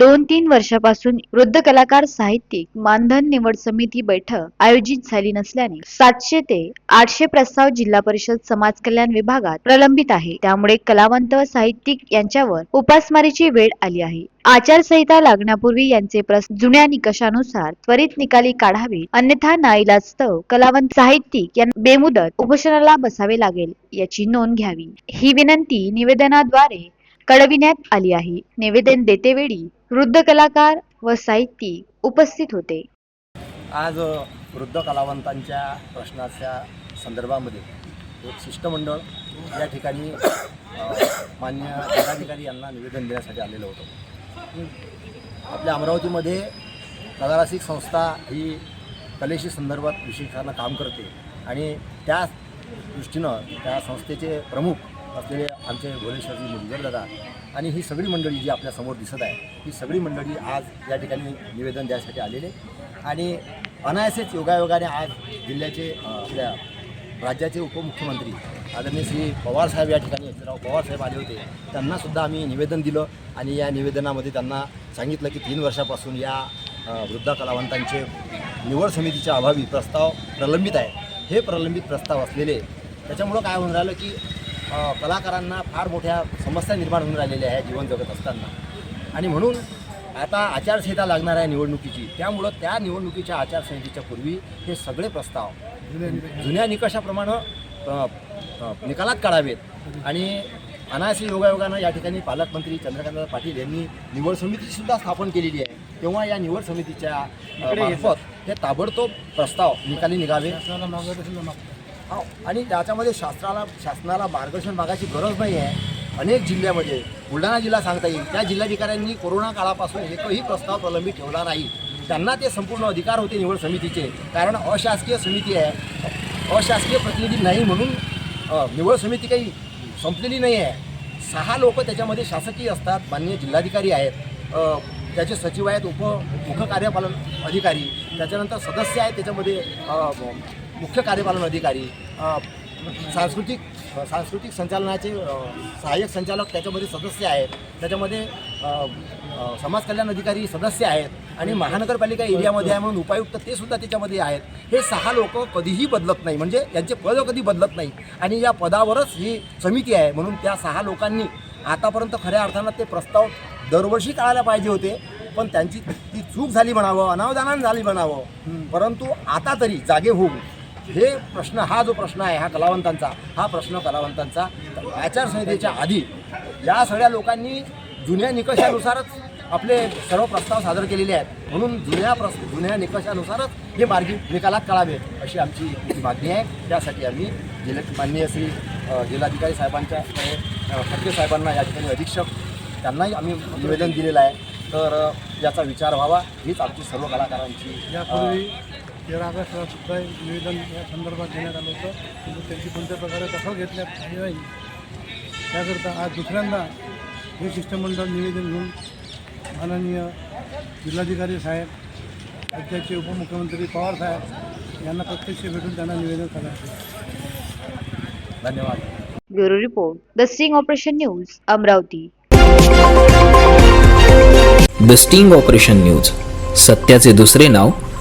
दोन तीन वर्षापासून वृद्ध कलाकार साहित्यिक मानधन निवड समिती बैठक आयोजित झाली नसल्याने सातशे ते आठशे प्रस्ताव जिल्हा परिषद समाज कल्याण विभागात प्रलंबित आहे. त्यामुळे कलावंत व साहित्यिक यांच्यावर उपासमारीची वेळ आली आहे. आचारसंहिता लागण्यापूर्वी यांचे प्रश्न जुन्या निकषानुसार त्वरित निकाली काढावे अन्यथा नाईलास्तव कलावंत साहित्यिक यांना बेमुदत उपोषणाला बसावे लागेल याची नोंद घ्यावी. ही विनंती निवेदनाद्वारे कळविण्यात आली आहे. निवेदन देतेवेळी वृद्ध कलाकार व साहित्यिक उपस्थित होते. आज वृद्ध कलावंतांच्या प्रश्नाच्या संदर्भामध्ये एक शिष्टमंडळ या ठिकाणी मान्य जिल्हाधिकारी यांना निवेदन देण्यासाठी आलेलं होतं. आपल्या अमरावतीमध्ये कलारसिक संस्था ही कलेशी संदर्भात विशेषानं काम करते आणि त्या दृष्टीनं त्या संस्थेचे प्रमुख असलेले आमचे भोलेश्वरजी मुलगर दादा आणि ही सगळी मंडळी जी आपल्यासमोर दिसत आहे ही सगळी मंडळी आज या ठिकाणी निवेदन द्यायसाठी आलेले आणि अनायासेच योगायोगाने आज जिल्ह्याचे आपल्या राज्याचे उपमुख्यमंत्री आदरणीय श्री पवारसाहेब या ठिकाणी यशवंतराव पवारसाहेब आले होते. त्यांनासुद्धा आम्ही निवेदन दिलं आणि या निवेदनामध्ये त्यांना सांगितलं की तीन वर्षापासून या वृद्ध कलावंतांचे निवड समितीच्या अभावी प्रस्ताव प्रलंबित आहे. हे प्रलंबित प्रस्ताव असलेले त्याच्यामुळं काय होऊन राहिलं की कलाकारांना फार मोठ्या समस्या निर्माण होऊन राहिलेल्या आहे जीवन जगत असताना. आणि म्हणून आता आचारसंहिता लागणार आहे निवडणुकीची. त्यामुळं त्या निवडणुकीच्या आचारसंहितेच्या पूर्वी हे सगळे प्रस्ताव जुन्या निकषाप्रमाणे निकालात काढावेत. आणि अनायासी योगायोगानं या ठिकाणी पालकमंत्री चंद्रकांत पाटील यांनी निवड समितीसुद्धा स्थापन केलेली आहे. तेव्हा या निवड समितीच्या मार्फत हे ताबडतोब प्रस्ताव निकाली निघावे. हो, आणि त्याच्यामध्ये शास्त्राला शासनाला मार्गदर्शन मागायची गरज नाही आहे. अनेक जिल्ह्यामध्ये बुलढाणा जिल्हा सांगता येईल त्या जिल्हाधिकाऱ्यांनी कोरोना काळापासून एकही प्रस्ताव प्रलंबित ठेवला नाही. त्यांना ते संपूर्ण अधिकार होते निवड समितीचे कारण अशासकीय समिती आहे. अशासकीय प्रतिनिधी नाही म्हणून निवड समिती काही संपलेली नाही आहे. सहा लोक त्याच्यामध्ये शासकीय असतात मान्य जिल्हाधिकारी आहेत. त्याचे सचिव आहेत उप मुख्य कार्यपालन अधिकारी. त्याच्यानंतर सदस्य आहेत त्याच्यामध्ये मुख्य कार्यपालन अधिकारी सांस्कृतिक सांस्कृतिक संचालनाचे सहाय्यक संचालक त्याच्यामध्ये सदस्य आहेत. त्याच्यामध्ये समाज कल्याण अधिकारी सदस्य आहेत आणि महानगरपालिका एरियामध्ये आहे म्हणून उपायुक्त ते सुद्धा त्याच्यामध्ये आहेत. हे सहा लोक कधीही बदलत नाही. म्हणजे यांचे पद कधी बदलत नाही. आणि या पदावरच ही समिती आहे. म्हणून त्या सहा लोकांनी आतापर्यंत खऱ्या अर्थानं ते प्रस्ताव दरवर्षी काढायला पाहिजे होते. पण त्यांची ती चूक झाली म्हणावं अनावधानानं झाली म्हणावं. परंतु आता तरी जागे होऊ हे प्रश्न हा जो प्रश्न आहे हा कलावंतांचा हा प्रश्न कलावंतांचा आचारसंहितेच्या आधी या सगळ्या लोकांनी जुन्या निकषानुसारच आपले सर्व प्रस्ताव सादर केलेले आहेत. म्हणून जुन्या प्रस् जुन्या निकषानुसारच हे मार्गी निकालात कळावे अशी आमची मागणी आहे. त्यासाठी आम्ही जिल्ह्या माननीय श्री जिल्हाधिकारी साहेबांच्या अ, फडके साहेबांना या ठिकाणी अधीक्षक त्यांनाही आम्ही निवेदन दिलेलं आहे. तर याचा विचार व्हावा हीच आमची सर्व कलाकारांची यापूर्वी तेरा ऑगस्टला सुद्धा निवेदन या संदर्भात देण्यात आलं होतं. परंतु त्यांची कोणत्या प्रकारे दखल घेतल्यात आली नाही. त्याकरता आज दुसऱ्यांदा हे शिष्टमंडळ निवेदन घेऊन माननीय जिल्हाधिकारी साहेब राज्याचे उपमुख्यमंत्री पवार साहेब यांना प्रत्यक्ष भेटून त्यांना निवेदन करायचे धन्यवाद. Bureau report the sting operation news Amravati. The sting operation news सत्याचे दुसरे नाव